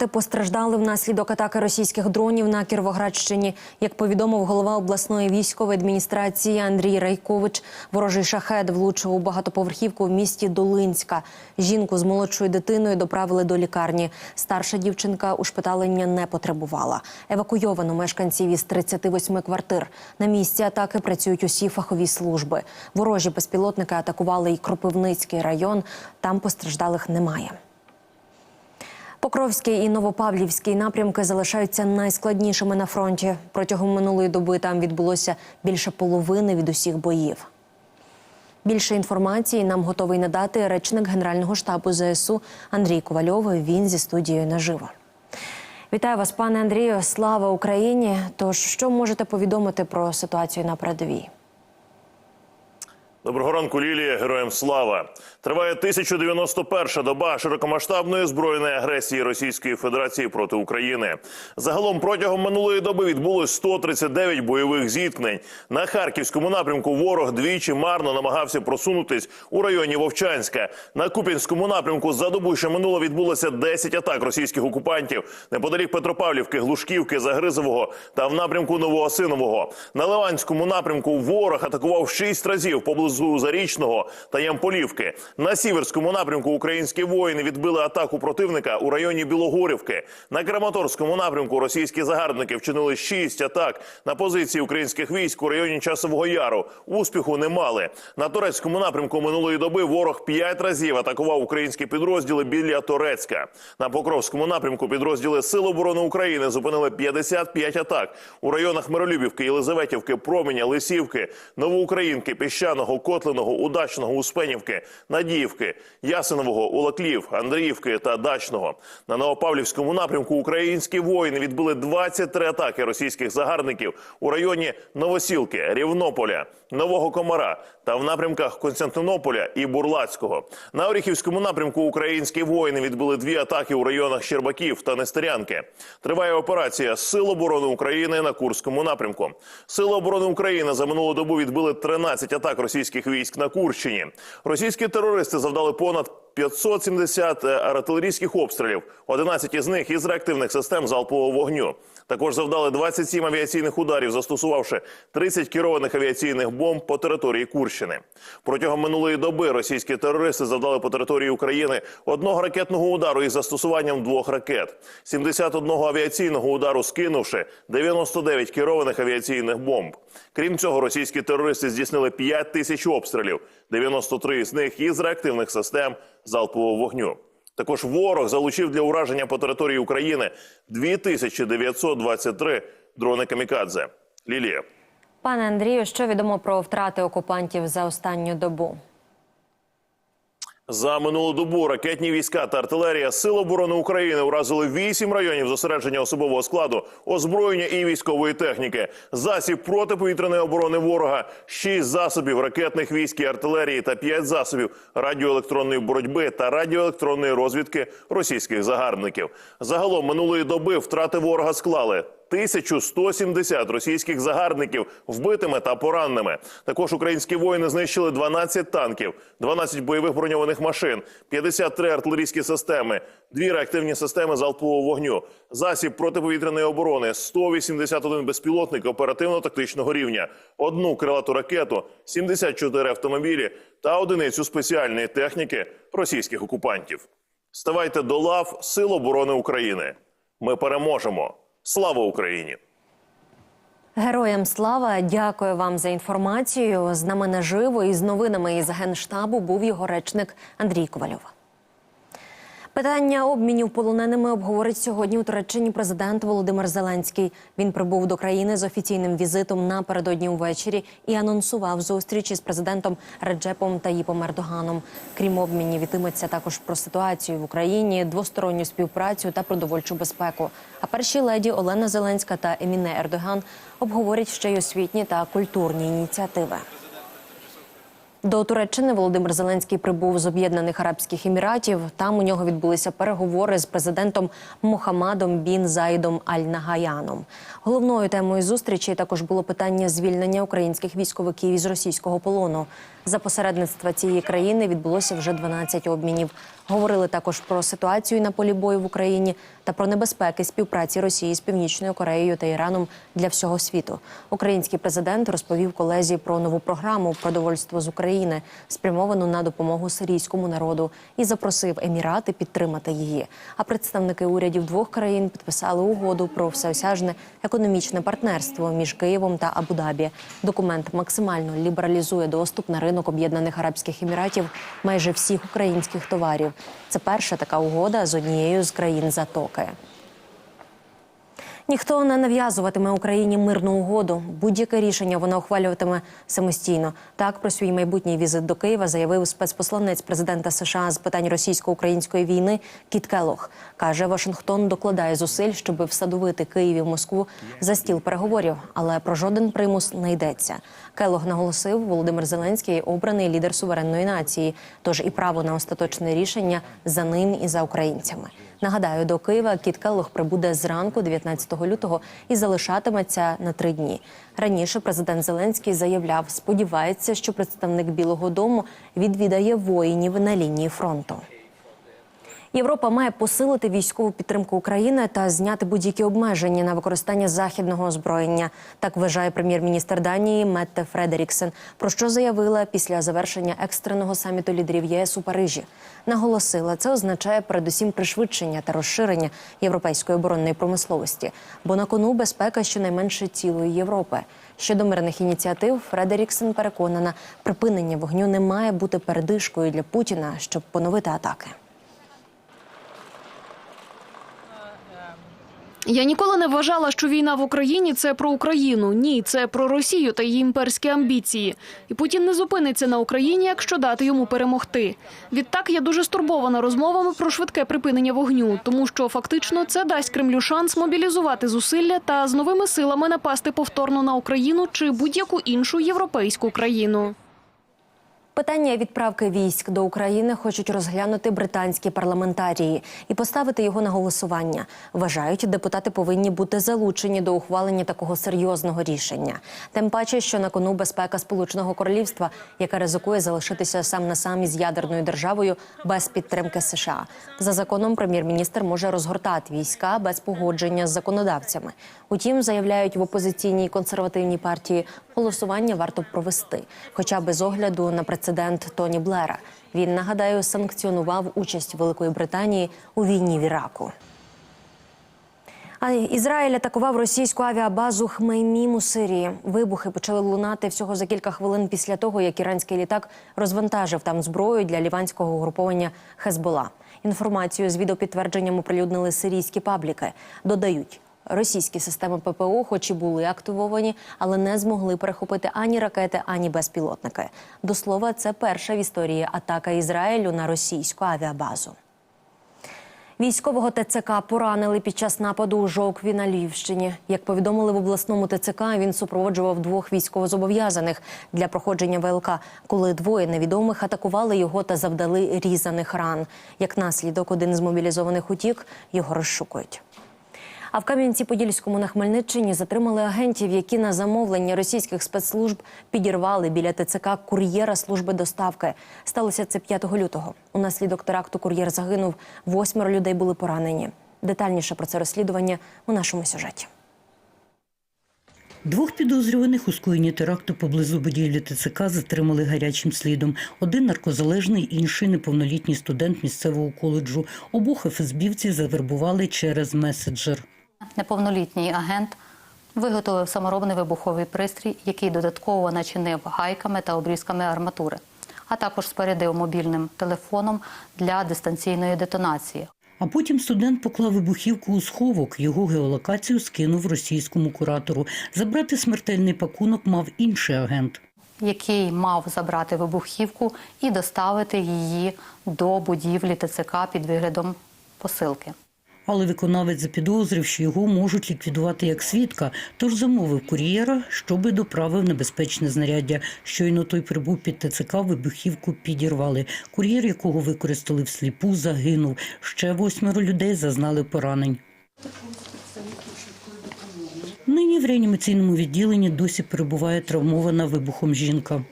Те постраждали внаслідок атаки російських дронів на Кіровоградщині. Як повідомив голова обласної військової адміністрації Андрій Райкович, ворожий шахет влучив у багатоповерхівку в місті Долинська. Жінку з молодшою дитиною доправили до лікарні. Старша дівчинка ушпиталення не потребувала. Евакуйовано мешканців із 38 квартир. На місці атаки працюють усі фахові служби. Ворожі безпілотники атакували і Кропивницький район. Там постраждалих немає. Покровський і Новопавлівський напрямки залишаються найскладнішими на фронті. Протягом минулої доби там відбулося більше половини від усіх боїв. Більше інформації нам готовий надати речник Генерального штабу ЗСУ Андрій Ковальов. Він зі студією наживо. Вітаю вас, пане Андрію. Слава Україні! Тож, що можете повідомити про ситуацію на передовій? Доброго ранку, Лілія. Героям слава. Триває 1091 доба широкомасштабної збройної агресії Російської Федерації проти України. Загалом протягом минулої доби відбулось 139 бойових зіткнень. На харківському напрямку ворог двічі марно намагався просунутись у районі Вовчанська. На Куп'янському напрямку за добу, що минуло, відбулося 10 атак російських окупантів неподалік Петропавлівки, Глушківки, Загризового та в напрямку Новоосинового. На Ливанському напрямку ворог атакував 6 разів поблизу Зарічного та Ямполівки. На сіверському напрямку українські воїни відбили атаку противника у районі Білогорівки. На Краматорському напрямку російські загарбники вчинили 6 атак на позиції українських військ у районі Часового Яру. Успіху не мали. На турецькому напрямку минулої доби ворог 5 разів атакував українські підрозділи біля Торецька. На Покровському напрямку підрозділи Сил оборони України зупинили 55 атак у районах Миролюбівки, Єлизаветівки, Променя, Лисівки, Новоукраїнки, Піщаного, Котленого, Удачного, Успенівки, Надіївки, Ясинового, Улаклів, Андріївки та Дачного. На Новопавлівському напрямку українські воїни відбили 23 атаки російських загарбників у районі Новосілки, Рівнополя, Нового Комара та в напрямках Константинополя і Бурлацького. На Оріхівському напрямку українські воїни відбили дві атаки у районах Щербаків та Нестерянки. Триває операція Сил оборони України на Курському напрямку. Сили оборони України за минулу добу відбили 13 атак російських військ на Курщині. Російські терористи завдали понад 570 артилерійських обстрілів, 11 із них із реактивних систем залпового вогню. Також завдали 27 авіаційних ударів, застосувавши 30 керованих авіаційних бомб по території Курщини. Протягом минулої доби російські терористи завдали по території України одного ракетного удару із застосуванням двох ракет, 71 авіаційного удару скинувши 99 керованих авіаційних бомб. Крім цього, російські терористи здійснили 5 тисяч обстрілів, 93 з них із реактивних систем залпового вогню. Також ворог залучив для ураження по території України 2923 дрони камікадзе. Лілія. Пане Андрію, що відомо про втрати окупантів за останню добу? За минулу добу ракетні війська та артилерія Сил оборони України уразили вісім районів зосередження особового складу, озброєння і військової техніки, засіб протиповітряної оборони ворога, шість засобів ракетних військ і артилерії та п'ять засобів радіоелектронної боротьби та радіоелектронної розвідки російських загарбників. Загалом минулої доби втрати ворога склали. 1170 російських загарбників вбитими та пораненими. Також українські воїни знищили 12 танків, 12 бойових броньованих машин, 53 артилерійські системи, дві реактивні системи залпового вогню, засіб протиповітряної оборони, 181 безпілотник оперативно-тактичного рівня, одну крилату ракету, 74 автомобілі та одиницю спеціальної техніки російських окупантів. Ставайте до лав Сил оборони України. Ми переможемо. Слава Україні! Героям слава, дякую вам за інформацію. З нами наживо і з новинами із генштабу був його речник Андрій Ковальов. Питання обмінів полоненими обговорить сьогодні у Туреччині президент Володимир Зеленський. Він прибув до країни з офіційним візитом напередодні увечері і анонсував зустріч із президентом Реджепом Таїпом Ердоганом. Крім обмінів, йтиметься також про ситуацію в Україні, двосторонню співпрацю та продовольчу безпеку. А перші леді Олена Зеленська та Еміне Ердоган обговорять ще й освітні та культурні ініціативи. До Туреччини Володимир Зеленський прибув з Об'єднаних Арабських Еміратів. Там у нього відбулися переговори з президентом Мохаммадом Бін Заїдом Аль Нагаяном. Головною темою зустрічі також було питання звільнення українських військовиків із російського полону. За посередництва цієї країни відбулося вже 12 обмінів. Говорили також про ситуацію на полі бою в Україні та про небезпеки співпраці Росії з Північною Кореєю та Іраном для всього світу. Український президент розповів колезі про нову програму продовольство з України, спрямовану на допомогу сирійському народу, і запросив Емірати підтримати її. А представники урядів двох країн підписали угоду про всеосяжне економічне партнерство між Києвом та Абу-Дабі. Документ максимально лібералізує доступ на ринок Об'єднаних Арабських Еміратів майже всіх українських товарів. Це перша така угода з однією з країн Затоки. Ніхто не нав'язуватиме Україні мирну угоду. Будь-яке рішення вона ухвалюватиме самостійно. Так про свій майбутній візит до Києва заявив спецпосланець президента США з питань російсько-української війни Кіт Келох. каже, Вашингтон докладає зусиль, щоб всадовити Київ і Москву за стіл переговорів, але про жоден примус не йдеться. Келох наголосив, Володимир Зеленський обраний лідер суверенної нації, тож і право на остаточне рішення за ним і за українцями. Нагадаю, до Києва Кіт Келлог прибуде зранку 19 лютого і залишатиметься на три дні. Раніше президент Зеленський заявляв, сподівається, що представник Білого Дому відвідає воїнів на лінії фронту. Європа має посилити військову підтримку України та зняти будь-які обмеження на використання західного озброєння. Так вважає прем'єр-міністр Данії Метте Фредеріксен, про що заявила після завершення екстреного саміту лідерів єС у Парижі. Наголосила, це означає передусім пришвидшення та розширення європейської оборонної промисловості, бо на кону безпека щонайменше цілої Європи. Щодо мирних ініціатив, Фредеріксен переконана, припинення вогню не має бути передишкою для Путіна, щоб поновити атаки. Я ніколи не вважала, що війна в Україні це про Україну. Ні, це про Росію та її імперські амбіції. І Путін не зупиниться на Україні, якщо дати йому перемогти. Відтак я дуже стурбована розмовами про швидке припинення вогню, тому що фактично це дасть Кремлю шанс мобілізувати зусилля та з новими силами напасти повторно на Україну чи будь-яку іншу європейську країну. Питання відправки військ до України хочуть розглянути британські парламентарії і поставити його на голосування. Вважають, депутати повинні бути залучені до ухвалення такого серйозного рішення. Тим паче, що на кону безпека Сполученого Королівства, яка ризикує залишитися сам на сам із ядерною державою без підтримки США. За законом прем'єр-міністр може розгортати війська без погодження з законодавцями. Утім, заявляють в опозиційній консервативній партії, голосування варто провести, хоча без огляду на прецедент Тоні Блера. Він нагадаю санкціонував участь Великої Британії у війні в Іраку. Ізраїль атакував російську авіабазу Хмеймім у Сирії. Вибухи почали лунати всього за кілька хвилин після того, як іранський літак розвантажив там зброю для ліванського угруповання Хезбола. Інформацію з відеопідтвердженням оприлюднили сирійські пабліки. Додають. Російські системи ППО, хоч і були активовані, але не змогли перехопити ані ракети, ані безпілотники. До слова, це перша в історії атака Ізраїлю на російську авіабазу. Військового ТЦК поранили під час нападу у Жовкві на Львівщині. Як повідомили в обласному ТЦК, він супроводжував двох військовозобов'язаних для проходження ВЛК, коли двоє невідомих атакували його та завдали різаних ран. Як наслідок, один з мобілізованих утік, його розшукують. А в Кам'янці-Подільському на Хмельниччині затримали агентів, які на замовлення російських спецслужб підірвали біля ТЦК кур'єра служби доставки. Сталося це 5 лютого. Унаслідок теракту кур'єр загинув. Восьмеро людей були поранені. Детальніше про це розслідування у нашому сюжеті. Двох підозрюваних у скоєнні теракту поблизу будівлі ТЦК затримали гарячим слідом. Один наркозалежний, інший неповнолітній студент місцевого коледжу. Обох ФСБівців завербували через меседжер. Неповнолітній агент виготовив саморобний вибуховий пристрій, який додатково начинив гайками та обрізками арматури, а також спорядив мобільним телефоном для дистанційної детонації. А потім студент поклав вибухівку у сховок. Його геолокацію скинув російському куратору. Забрати смертельний пакунок мав інший агент. який мав забрати вибухівку і доставити її до будівлі ТЦК під виглядом посилки. Але виконавець запідозрив, що його можуть ліквідувати як свідка, тож замовив кур'єра, щоби доправив небезпечне знаряддя. Щойно той прибув під ТЦК, вибухівку підірвали. Кур'єр, якого використали всліпу, загинув. Ще восьмеро людей зазнали поранень. Нині в реанімаційному відділенні досі перебуває травмована вибухом жінка.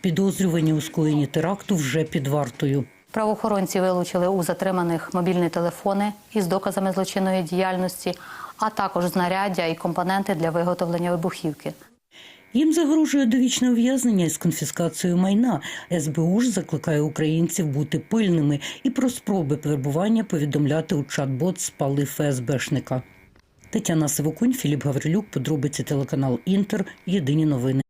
Підозрювані у скоєнні теракту вже під вартою. Правоохоронці вилучили у затриманих мобільні телефони із доказами злочинної діяльності, а також знаряддя і компоненти для виготовлення вибухівки. Їм загрожує довічне ув'язнення із конфіскацією майна. СБУ ж закликає українців бути пильними і про спроби перебування повідомляти у чат-бот спали ФСБшника. Тетяна Сивокунь, Філіп Гаврилюк, подробиці телеканал Інтер. Єдині новини.